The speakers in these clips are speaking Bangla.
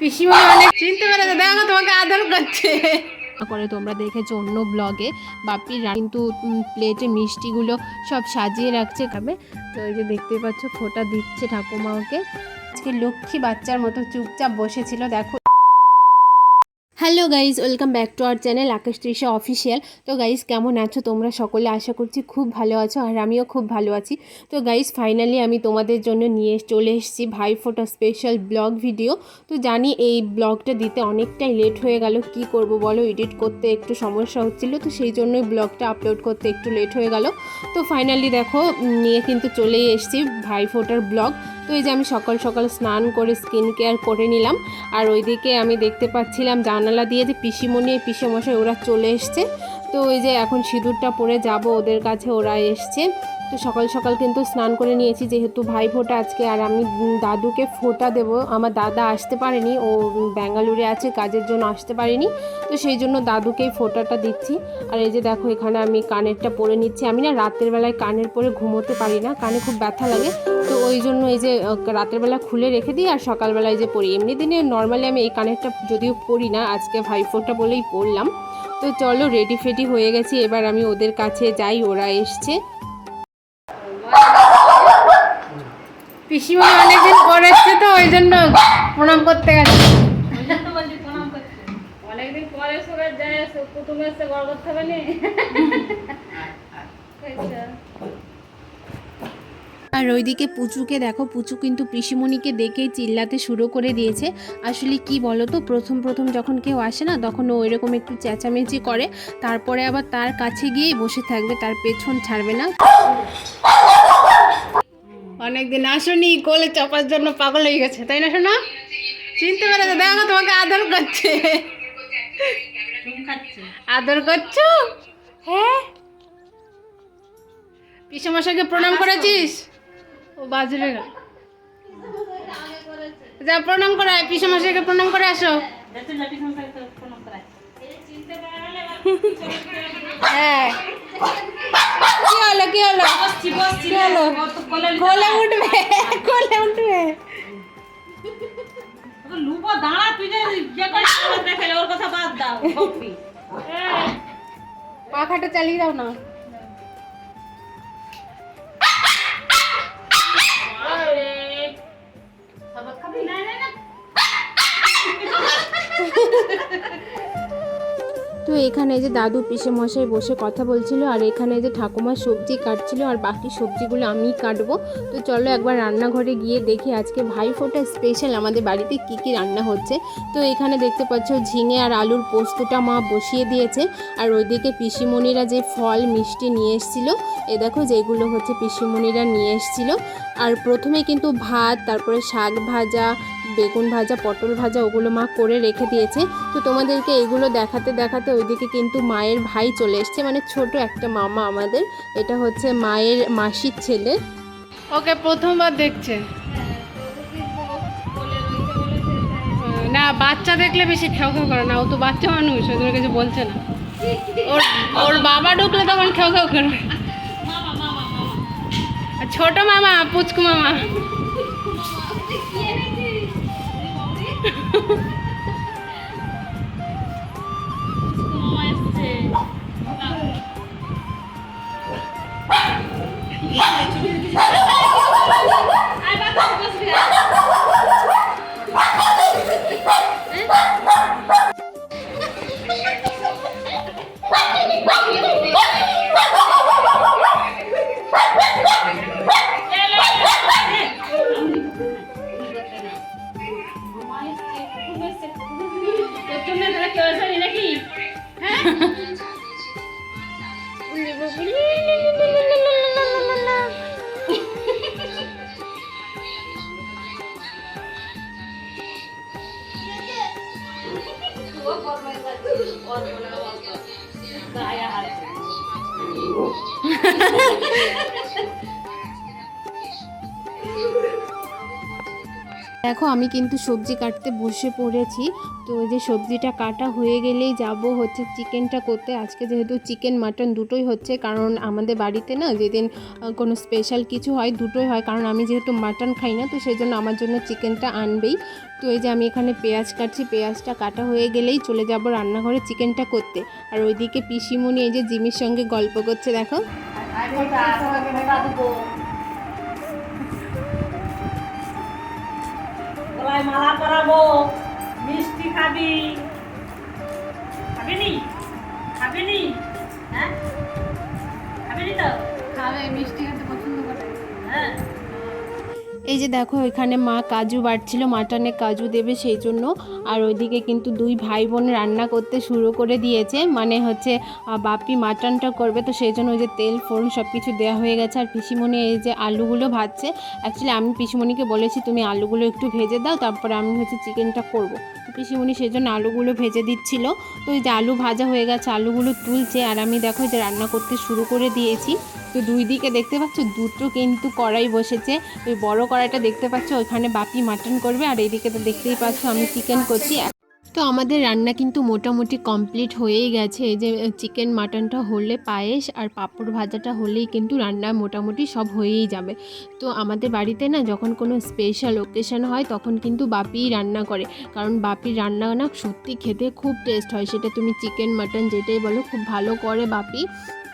পিসিমণি অনেক চিনতে পেরেছে। দেখো তোমাকে আদর করছে। করে তোমরা দেখেছ অন্য ব্লগে বাপির কিন্তু প্লেটে মিষ্টিগুলো সব সাজিয়ে রাখছে খাবে তো এই যে দেখতে পাচ্ছ, ফোঁটা দিচ্ছে ঠাকুমা ওকে আজকে লক্ষ্মী বাচ্চার মতো চুপচাপ বসেছিল, দেখো। Hello guys welcome back to our channel Akash Trisha official তো গাইজ কেমন আছো তোমরা? সকলে আশা করছি খুব ভালো আছো আর আমিও খুব ভালো আছি। তো গাইজ ফাইনালি আমি তোমাদের জন্য নিয়ে চলে এসেছি ভাই ফোটা স্পেশাল ব্লগ ভিডিও তো জানি এই ব্লগটা দিতে অনেকটাই লেট হয়ে গেল। কি করব বলো? এডিট করতে একটু সমস্যা হচ্ছিল, তো সেই জন্যই ব্লগটা আপলোড করতে একটু লেট হয়ে গেল। তো ফাইনালি দেখো নিয়ে কিন্তু চলেই এসেছি ভাই ফোটার ব্লগ তো এই যে আমি সকাল সকাল স্নান করে স্কিন কেয়ার করে নিলাম। আর ওইদিকে আমি দেখতে পাচ্ছিলাম জানালা দিয়ে যে পিসিমণি, পিসেমশাই ওরা চলে এসছে। তো ওই যে এখন সিঁদুরটা পরে যাব, ওদের কাছে ওরা এসছে। তো সকাল সকাল কিন্তু স্নান করে নিয়েছি, যেহেতু ভাই ফোঁটা আজকে, আর আমি দাদুকে ফোঁটা দেব। আমার দাদা আসতে পারেনি, ও ব্যাঙ্গালোরে আছে, কাজের জন্য আসতে পারেনি। তো সেই জন্য দাদুকেই ফোঁটাটা দিচ্ছি। আর এই যে দেখো, এখানে আমি কানেরটা পরে নিচ্ছি। আমি না রাতের বেলায় কানের পরে ঘুমোতে পারি না, কানে খুব ব্যথা লাগে। ওই জন্য এই যে রাতের বেলা খুলে রেখে দিই আর সকালবেলায় যে পরি এমনি দিনে নর্মালি আমি এই কানেরটা যদিও পরি না আজকে ভাইফোঁটা বলেই পরলাম তো চলো রেডি ফেডি হয়ে গেছি এবার আমি ওদের কাছে যাই ওরা এসছে। পিসিমণি অনেকদিন পর এসছে তো ওই জন্য প্রণাম করতে গেছে। অনেকদিন পরে সবাই যায় কুটুম এসে গড় করতে হবে নি? আর ওইদিকে পুচুকে দেখো, পুচু কিন্তু পিসিমণিকে দেখেই চিল্লাতে শুরু করে দিয়েছে। আসলে কি বলো তো প্রথম প্রথম যখন কেউ আসে না, তখন ও এরকম একটু চেঁচামেচি করে, তারপরে আবার তার কাছে গিয়েই বসে থাকবে, তার পেছন ছাড়বে না। অনেকদিন আসনি, কোলে চাপার জন্য পাগল হয়ে গেছে, তাই না শোনা চিনতে পেরেছে, দেখো তোমাকে আদর করছে। আদর করছ? হ্যাঁ? পিসমশাইকে প্রণাম করেছিস? ও বাজরে। গেল যা, প্রণাম করায় পিসমশাইকে প্রণাম করে আসো। হ্যাঁ। হলো, কি হলো? উঠবে উঠবে। পাখাটা চালিয়ে দাও না। এখানে যে দাদু পিসে মশাই বসে কথা বলছিল, আর এখানে যে ঠাকুমা সবজি কাটছিল, আর বাকি সবজিগুলো আমিই কাটবো। তো চলো একবার রান্নাঘরে গিয়ে দেখি আজকে ভাই ফোটা স্পেশাল আমাদের বাড়িতে কি কি রান্না হচ্ছে। তো এখানে দেখতে পাচ্ছ ঝিঙে আর আলুর পোস্তটা মা বসিয়ে দিয়েছে, আর ওইদিকে পিসিমণিরা যে ফল মিষ্টি নিয়ে এসেছিল, এ দেখো যেগুলো হচ্ছে পিসিমণিরা নিয়ে এসেছিল। আর প্রথমে কিন্তু ভাত, তারপরে শাক ভাজা বেগুন ভাজা, পটল ভাজা ওগুলো মা করে রেখে দিয়েছে। তো তোমাদেরকে এগুলো দেখাতে দেখাতে ওইদিকে কিন্তু মায়ের ভাই চলে এসছে। মানে ছোট একটা মামা আমাদের। এটা হচ্ছে মায়ের মাসির ছেলে। ওকে প্রথমবার দেখছে। না, বাচ্চা দেখলে বেশি খেউ খেউ করে না। ও তো বাচ্চা মানুষ জন্য কিছু বলছে না। ওর ওর বাবা ঢুকলে তখন খেউ খেউ করবে ছোট মামা, পুচকু মামা। কি এনেছিস Yeah. দেখো, আমি কিন্তু সবজি কাটতে বসে পড়েছি। তো ওই যে সবজিটা কাটা হয়ে গেলেই যাব হচ্ছে চিকেনটা করতে। আজকে যেহেতু চিকেন, মাটন দুটোই হচ্ছে, কারণ আমাদের বাড়িতে না যেদিন কোনো স্পেশাল কিছু হয়, দুটোই হয়। কারণ আমি যেহেতু মাটন খাই না, তো সেই জন্য আমার জন্য চিকেনটা আনবেই। তো এই যে আমি এখানে পেঁয়াজ কাটছি, পেঁয়াজটা কাটা হয়ে গেলেই চলে যাব রান্নাঘরে চিকেনটা করতে। আর ওইদিকে পিসিমণি এই যে জিমির সঙ্গে গল্প করছে, দেখো। গলায় মালা পরাবো। মিষ্টি খাবি। খাবিনি খাবিনি হ্যাঁ? খাবিনি তো? খাবে মিষ্টি এই যে দেখো, এখানে মা কাজু বাড়ছিল মাটনে কাজু দেবে সেই জন্য। আর ওইদিকে কিন্তু দুই ভাই বোন রান্না করতে শুরু করে দিয়েছে। মানে হচ্ছে বাপি মাটনটা করবে, তো সেই জন্য ওই যে তেল, ফোড়ন সব কিছু দেওয়া হয়ে গেছে। আর পিসিমণি এই যে আলুগুলো ভাজছে। অ্যাকচুয়ালি আমি পিসিমণিকে বলেছি, তুমি আলুগুলো একটু ভেজে দাও, তারপরে আমি হচ্ছে চিকেনটা করব। পিসিমণি সেই জন্য আলুগুলো ভেজে দিচ্ছিল। তো এই যে আলু ভাজা হয়ে গেছে, আলুগুলো তুলছে। আর আমি দেখো যে রান্না করতে শুরু করে দিয়েছি। তো দুই দিকে দেখতে পাচ্ছ, দুটো কিন্তু কড়াই বসেছে। ওই বড় কড়াইটা দেখতে পাচ্ছ ওখানে বাপি মাটন করবে, আর এইদিকে তো দেখতেই পাচ্ছ আমি চিকেন করছি। তো আমাদের রান্না কিন্তু মোটামুটি কমপ্লিট হয়েই গেছে। এই যে চিকেন মাটনটা হলে পায়েস আর পাঁপড় ভাজাটা হলেই কিন্তু রান্না মোটামুটি সব হয়েই যাবে। তো আমাদের বাড়িতে না যখন কোনো স্পেশাল ওকেশন হয়, তখন কিন্তু বাপিই রান্না করে। কারণ বাপির রান্না না সত্যি খেতে খুব টেস্ট হয়। সেটা তুমি চিকেন, মাটন যেটাই বলো, খুব ভালো করে বাপি।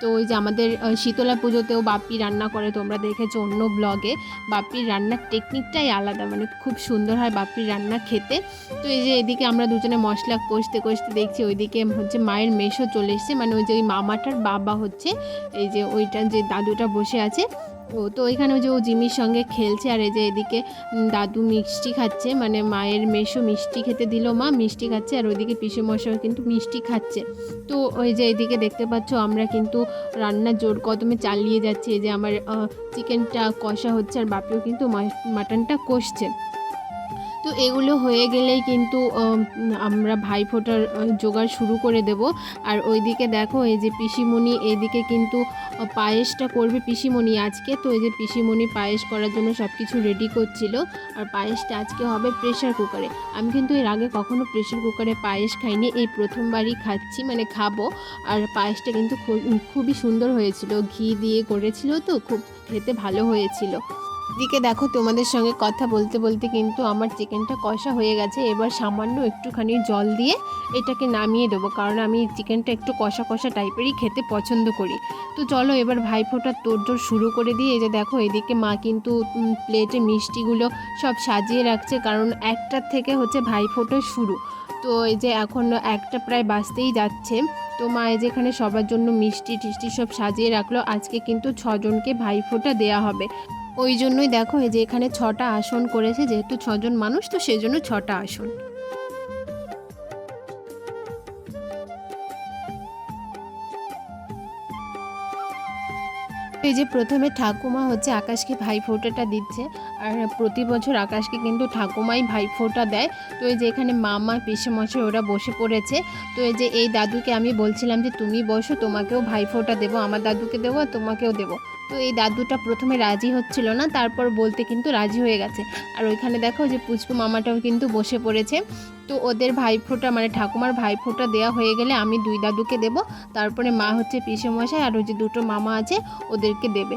তো ওই যে আমাদের শীতলা পুজোতেও বাপি রান্না করে, তোমরা দেখেছ অন্য ব্লগে বাপির রান্নার টেকনিকটাই আলাদা মানে খুব সুন্দর হয় বাপির রান্না খেতে। তো এই যে এদিকে আমরা দুজনে মশলা কষতে কষতে দেখছি, ওইদিকে হচ্ছে মায়ের মেশো চলে এসছে। মানে ওই যে ওই মামাটার বাবা হচ্ছে, এই যে ওইটা যে দাদুটা বসে আছে ও তো ওইখানে ওই যে ও জিমির সঙ্গে খেলছে আর এই যে এদিকে দাদু মিষ্টি খাচ্ছে। মানে মায়ের মেশো মিষ্টি খেতে দিল মা, মিষ্টি খাচ্ছে আর ওইদিকে পিসেমশাও কিন্তু মিষ্টি খাচ্ছে। তো ওই যে এদিকে দেখতে পাচ্ছ আমরা কিন্তু রান্না জোর কদমে চালিয়ে যাচ্ছি। এই যে আমার চিকেনটা কষা হচ্ছে আর বাপিও কিন্তু মাটনটা কষছে। তো এগুলো হয়ে গেলেই কিন্তু আমরা ভাইফোঁটার জোগাড় শুরু করে দেব। আর ওইদিকে দেখো, এই যে পিসিমণি এইদিকে কিন্তু পায়েসটা করবে পিসিমণি আজকে। তো এই যে পিসিমণি পায়েস করার জন্য সব কিছু রেডি করছিল। আর পায়েসটা আজকে হবে প্রেশার কুকারে আমি কিন্তু এর আগে কখনো প্রেশার কুকারে পায়েস খাইনি। এই প্রথমবারই খাচ্ছি মানে খাব। আর পায়েসটা কিন্তু খুবই সুন্দর হয়েছিল। ঘি দিয়ে করেছিল তো, খুব খেতে ভালো হয়েছিল। দিকে দেখো, তোমাদের সঙ্গে কথা বলতে বলতে কিন্তু আমার চিকেনটা কষা হয়ে গেছে। এবার সামান্য একটুখানি জল দিয়ে এটাকে নামিয়ে দেবো, কারণ আমি চিকেনটা একটু কষা কষা টাইপেরই খেতে পছন্দ করি। তো চলো এবার ভাইফোঁটার তোড়জোড় শুরু করে দিয়ে এই যে দেখো, এদিকে মা কিন্তু প্লেটে মিষ্টিগুলো সব সাজিয়ে রাখছে, কারণ একটার থেকে হচ্ছে ভাইফোঁটা শুরু। তো এই যে এখন একটা প্রায় বাঁচতেই যাচ্ছে। তো মা এই যেখানে সবার জন্য মিষ্টি টিষ্টি সব সাজিয়ে রাখল। আজকে কিন্তু ছজনকে ভাইফোঁটা দেয়া হবে। ওই জন্যই দেখো, এই যে এখানে ছটা আসন করেছে, যেহেতু ছজন মানুষ, তো সেই জন্য ছটা আসন। এই যে প্রথমে ঠাকুমা হচ্ছে আকাশকে ভাই ভাইফোঁটাটা দিচ্ছে, আর প্রতি বছর আকাশকে কিন্তু ঠাকুমাই ভাই ভাইফোঁটা দেয়। তো এই যে এখানে মামা পিসেমশাই, ওরা বসে পড়েছে। তো এই যে এই দাদুকে আমি বলছিলাম যে, তুমি বসো, তোমাকেও ভাই ভাইফোঁটা দেবো, আমার দাদুকে দেবো তোমাকেও দেবো। তো এই দাদুটা প্রথমে রাজি হচ্ছিল না, তারপর বলতে কিন্তু রাজি হয়ে গেছে। আর ওইখানে দেখো যে পুচকু মামাটাও কিন্তু বসে পড়েছে। তো ওদের ভাইফোঁটা মানে ঠাকুমার ভাইফোঁটা দেওয়া হয়ে গেলে আমি দুই দাদুকে দেব। তারপরে মা হচ্ছে পিসেমশাই, আর ওই যে দুটো মামা আছে, ওদেরকে দেবে।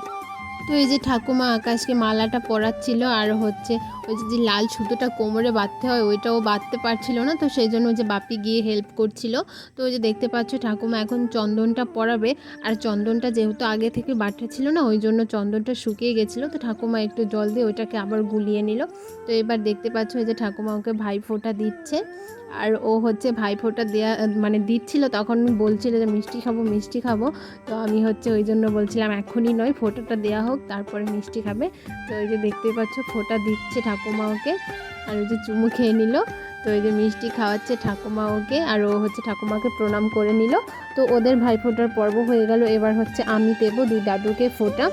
তো এই যে ঠাকুমা আকাশকে মালাটা পরাচ্ছিল, আর হচ্ছে ওই যে লাল সুতোটা কোমরে বাঁধতে হয়, ওইটাও বাঁধতে পারছিল না। তো সেই জন্য যে বাপি গিয়ে হেল্প করছিল। তো ওই যে দেখতে পাচ্ছ ঠাকুমা এখন চন্দনটা পরাবে। আর চন্দনটা যেহেতু আগে থেকে বাটা ছিল না, ওই জন্য চন্দনটা শুকিয়ে গেছিল। তো ঠাকুমা একটু জল দিয়ে ওইটাকে আবার গুলিয়ে নিল। তো এবার দেখতে পাচ্ছ ওই যে ঠাকুমা ওকে ভাইফোঁটা দিচ্ছে। আর ও হচ্ছে ভাইফোঁটা দেয়া মানে দিচ্ছিল, তখন বলছিল যে, মিষ্টি খাব মিষ্টি খাব। তো আমি হচ্ছে ওই জন্য বলছিলাম, এখনই নয়, ফোঁটাটা দেওয়া হোক, তারপরে মিষ্টি খাবে। তো ওই যে দেখতেই পাচ্ছ ফোঁটা দিচ্ছে ঠাকুমা। ওকে আর ওই যে চুমু খেয়ে নিল। তো ওই যে মিষ্টি খাওয়াচ্ছে ঠাকুমা ওকে আর ও হচ্ছে ঠাকুমাকে প্রণাম করে নিল। তো ওদের ভাই ফোটার পর্ব হয়ে গেল। এবার হচ্ছে আমি দেবো দুই দাদুকে ফোঁটা।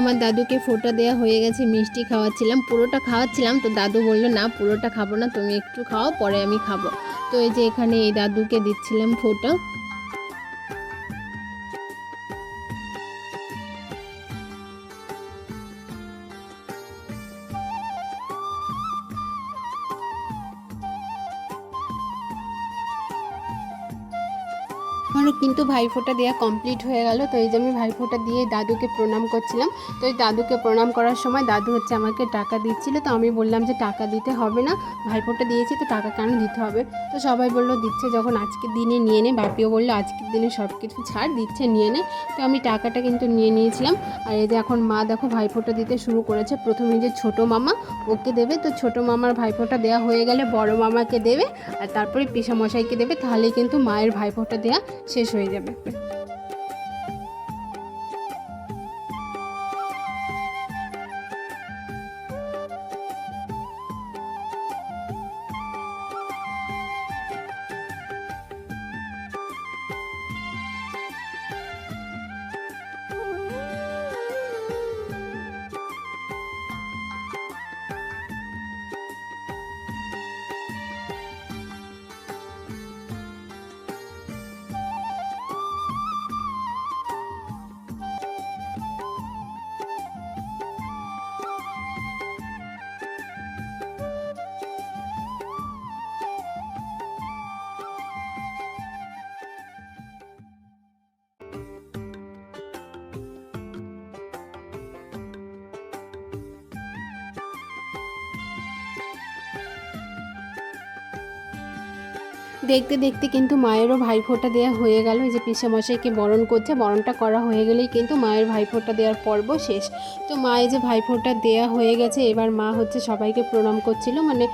আমার দাদুকে ফোটা দেওয়া হয়ে গেছে, মিষ্টি খাওয়াচ্ছিলাম, পুরোটা খাওয়াচ্ছিলাম। তো দাদু বলল, না, পুরোটা খাব না, তুমি একটু খাও, পরে আমি খাব। তো এই যে এখানে এই দাদুকে দিচ্ছিলাম ফোঁটা। ভাইফোঁটা দেওয়া কমপ্লিট হয়ে গেল। তো এই যে আমি ভাইফোঁটা দিয়ে দাদুকে প্রণাম করছিলাম। তো এই দাদুকে প্রণাম করার সময় দাদু হচ্ছে আমাকে টাকা দিচ্ছিল। তো আমি বললাম যে টাকা দিতে হবে না, ভাইফোঁটা দিয়েছি তো টাকা কেন দিতে হবে? তো সবাই বলল, দিচ্ছে যখন আজকের দিনে নিয়ে নে। বাপিও বলল, আজকের দিনে সব কিছু ছাড়, দিচ্ছে নিয়ে নে। তো আমি টাকাটা কিন্তু নিয়ে নিয়েছিলাম। আর এই যে এখন মা দেখো ভাইফোঁটা দিতে শুরু করেছে। প্রথমে যে ছোট মামা, ওকে দেবে। তো ছোট মামার ভাইফোঁটা দেওয়া হয়ে গেলে বড় মামাকে দেবে। আর তারপরে পিসামশাইকে দেবে। তাহলে কিন্তু মায়ের ভাইফোঁটা দেওয়া শেষ হয়ে যাবে। যাবে দেখতে দেখতে কিন্তু মায়েরও ভাইফোঁটা দেওয়া হয়ে গেল। যে পিসামশাইকে বরণ করছে, বরণটা করা হয়ে গেলেই কিন্তু মায়ের ভাইফোঁটা দেওয়ার পর্ব শেষ। তো মায়ের যে ভাইফোঁটা দেওয়া হয়ে গেছে, এবার মা হচ্ছে সবাইকে প্রণাম করছিল মানে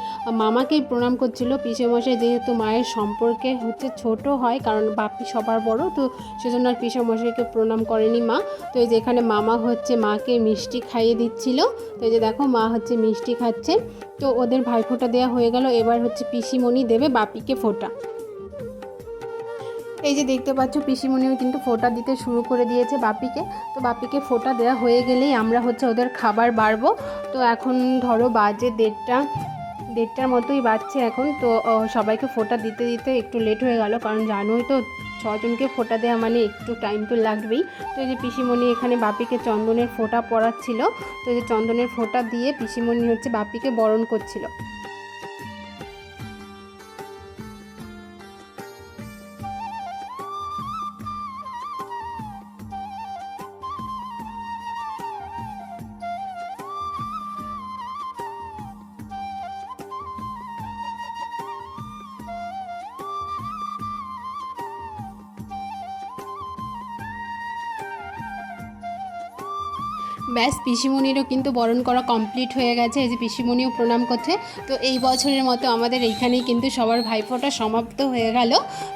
মামাকেই প্রণাম করছিল। পিসামশাই যেহেতু মায়ের সম্পর্কে হচ্ছে ছোট হয়, কারণ বাপি সবার বড়, তো সেজন্য আর পিসামশাইকে প্রণাম করেনি মা। তো এই যে এখানে মামা হচ্ছে মাকে মিষ্টি খাইয়ে দিচ্ছিল। তো এই যে দেখো মা হচ্ছে মিষ্টি খাচ্ছে। তো ওদের ভাইফোঁটা দেওয়া হয়ে গেল। এবার হচ্ছে পিসিমণি দেবে বাপিকে ফোঁটা। এই যে দেখতে পাচ্ছ, পিসিমণিও কিন্তু ফোঁটা দিতে শুরু করে দিয়েছে বাপিকে। তো বাপিকে ফোঁটা দেওয়া হয়ে গেলেই আমরা হচ্ছে ওদের খাবার বাড়বো। তো এখন ধরো বাজে দেড়টা। দেড়টার মতোই বাজছে এখন, তো সবাইকে ফোটা দিতে দিতে একটু লেট হয়ে গেল, কারণ জানোই তো ছজনকে ফোটা দেওয়া মানে একটু টাইম তো লাগবেই। তো এই যে পিসিমণি এখানে বাপিকে চন্দনের ফোঁটা পড়াচ্ছিল তো এই যে চন্দনের ফোঁটা দিয়ে পিসিমণি হচ্ছে বাপিকে বরণ করছিল। ব্যাস, পিসিমণিরও কিন্তু বরণ করা কমপ্লিট হয়ে গেছে। এই যে পিসিমণিও প্রণাম করছে। তো এই বছরের মতো আমাদের এইখানেই কিন্তু সবার ভাইফোঁটা সমাপ্ত হয়ে গেল।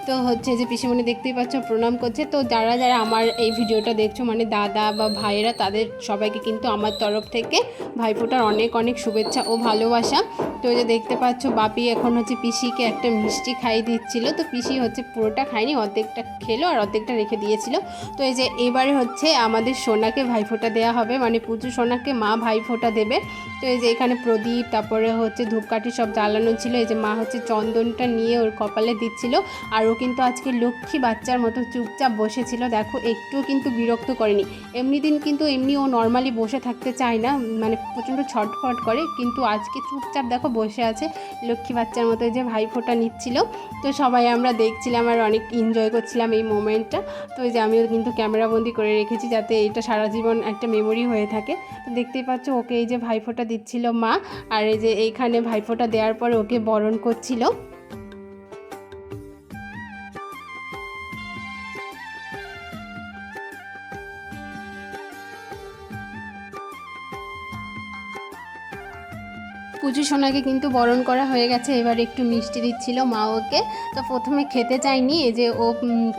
তো হচ্ছে যে পিসিমণি দেখতেই পাচ্ছ, প্রণাম করছে। তো যারা যারা আমার এই ভিডিওটা দেখছ মানে দাদা বা ভাইয়েরা, তাদের সবাইকে কিন্তু আমার তরফ থেকে ভাইফোঁটার অনেক অনেক শুভেচ্ছা ও ভালোবাসা। তো যে দেখতে পাচ্ছ, বাপি এখন হচ্ছে পিসিকে একটা মিষ্টি খাইয়ে দিচ্ছিল। তো পিসি হচ্ছে পুরোটা খায়নি, অর্ধেকটা খেলো আর অর্ধেকটা রেখে দিয়েছিল। তো এই যে এবারে হচ্ছে আমাদের সোনাকে ভাইফোঁটা দেওয়া হবে। মানে পুজো সোনাকে মা ভাইফোঁটা দেবে। তো এই যে এখানে প্রদীপ, তারপরে হচ্ছে ধূপকাঠি সব জ্বালানো ছিল। এই যে মা হচ্ছে চন্দনটা নিয়ে ওর কপালে দিচ্ছিল। আর ও কিন্তু আজকে লক্ষ্মী বাচ্চার মতো চুপচাপ বসেছিল। দেখো, একটুও কিন্তু বিরক্ত করেনি। এমনি দিন কিন্তু এমনি ও নর্মালি বসে থাকতে চায় না মানে প্রচণ্ড ছটফট করে। কিন্তু আজকে চুপচাপ দেখো বসে আছে লক্ষ্মী বাচ্চার মতো যে ভাইফোঁটা নিচ্ছিল। তো সবাই আমরা দেখছিলাম আর অনেক এনজয় করছিলাম এই মোমেন্টটা তো এই যে আমিও কিন্তু ক্যামেরাবন্দি করে রেখেছি যাতে এটা সারা জীবন একটা মেমোরি হয়ে থাকে। তো দেখতেই পাচ্ছ ওকে এই যে ভাইফোঁটা দিচ্ছিল মা, আর এই যে এইখানে ভাইফোঁটা দেওয়ার পরে ওকে বরণ করছিল। পুজো সোনাকে কিন্তু বরণ করা হয়ে গেছে। এবার একটু মিষ্টি দিচ্ছিল মা ওকে। তো প্রথমে খেতে চায়নি এই যে ও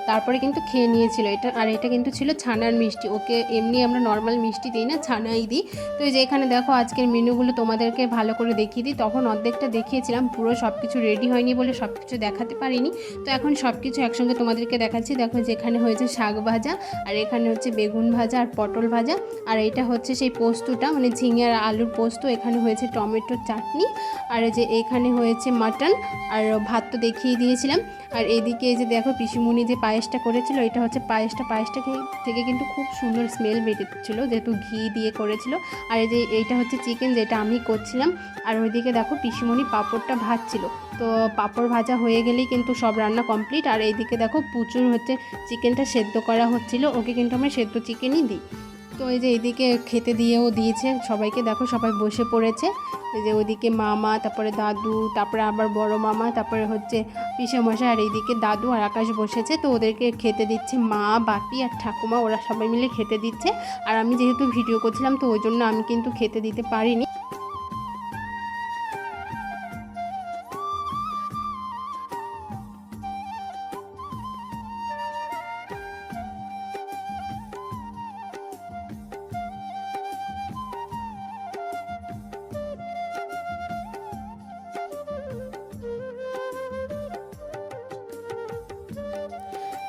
তারপরে কিন্তু খেয়ে নিয়েছিল। এটা, আর এটা কিন্তু ছিল ছানার মিষ্টি। ওকে এমনি আমরা নর্মাল মিষ্টি দিই না, ছানাই দিই। তো এই যে এখানে দেখো আজকের মেনুগুলো তোমাদেরকে ভালো করে দেখিয়ে দিই। তখন অর্ধেকটা দেখিয়েছিলাম, পুরো সব কিছু রেডি হয়নি বলে সব কিছু দেখাতে পারিনি। তো এখন সব কিছু একসঙ্গে তোমাদেরকে দেখাচ্ছি। দেখো যেখানে হয়েছে শাক ভাজা, আর এখানে হচ্ছে বেগুন ভাজা, আর পটল ভাজা। আর এটা হচ্ছে সেই পোস্তটা মানে ঝিঙে আর আলুর পোস্ত। এখানে হয়েছে টমেটোর চাটনি। আর যে এখানে হয়েছে মাটন, আর ভাত তো দেখিয়ে দিয়েছিলাম। আর এদিকে যে দেখো পিসিমণি যে পায়েসটা করেছিল, এটা হচ্ছে পায়েসটা। পায়েসটা থেকে কিন্তু খুব সুন্দর স্মেল বেরোচ্ছিল যেহেতু ঘি দিয়ে করেছিল। আর এই যে এইটা হচ্ছে চিকেন যেটা আমি করছিলাম। আর ওইদিকে দেখো পিসিমণি পাঁপড়টা ভাজছিল। তো পাঁপড় ভাজা হয়ে গেলেই কিন্তু সব রান্না কমপ্লিট আর এইদিকে দেখো প্রচুর হচ্ছে চিকেনটা সেদ্ধ করা হচ্ছিল। ওকে কিন্তু আমরা সেদ্ধ চিকেনই দিই। তো এই যে এদিকে খেতে দিয়েও দিয়েছে। সবাইকে দেখো, সবাই বসে পড়েছে। এই যে ওইদিকে মামা, তারপরে দাদু, তারপরে আবার বড় মামা, তারপরে হচ্ছে পিসেমশাই আর এইদিকে দাদু আর আকাশ বসেছে। তো ওদেরকে খেতে দিচ্ছে মা, বাপি আর ঠাকুমা, ওরা সবাই মিলে খেতে দিচ্ছে। আর আমি যেহেতু ভিডিও করছিলাম, তো ওই জন্য আমি কিন্তু খেতে দিতে পারিনি।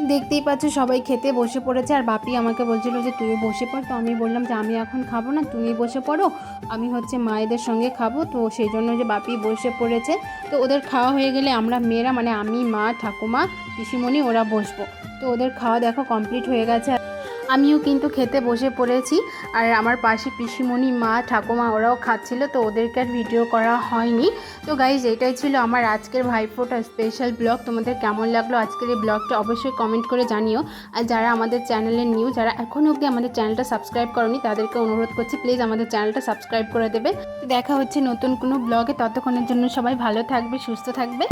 দেখতেই পাচ্ছ সবাই খেতে বসে পড়েছে। আর বাপি আমাকে বলছিল যে, তুইও বসে পড়। তো আমি বললাম যে, আমি এখন খাব না তুমি বসে পড়ো। আমি হচ্ছে মায়েদের সঙ্গে খাব। তো সেই জন্য যে, বাপি বসে পড়েছে। তো ওদের খাওয়া হয়ে গেলে আমরা মেয়েরা মানে আমি মা, ঠাকুমা, পিসিমণি, ওরা বসবো। তো ওদের খাওয়া দেখো কমপ্লিট হয়ে গেছে। আমিও কিন্তু খেতে বসে পড়েছি। আর আমার পাশে পিসিমণি, মা, ঠাকুমা ওরাও খাচ্ছিল, তো ওদেরকে আর ভিডিও করা হয়নি। তো গাইজ এটাই ছিল আমার আজকের ভাইফোঁটা স্পেশাল ব্লগ তোমাদের কেমন লাগল আজকের এই ব্লগটা অবশ্যই কমেন্ট করে জানিও। আর যারা আমাদের চ্যানেলের নিউ যারা এখনও অবধি আমাদের চ্যানেলটা সাবস্ক্রাইব করনি, তাদেরকে অনুরোধ করছি প্লিজ আমাদের চ্যানেলটা সাবস্ক্রাইব করে দেবে। দেখা হচ্ছে নতুন কোনো ব্লগে ততক্ষণের জন্য সবাই ভালো থাকবে, সুস্থ থাকবে।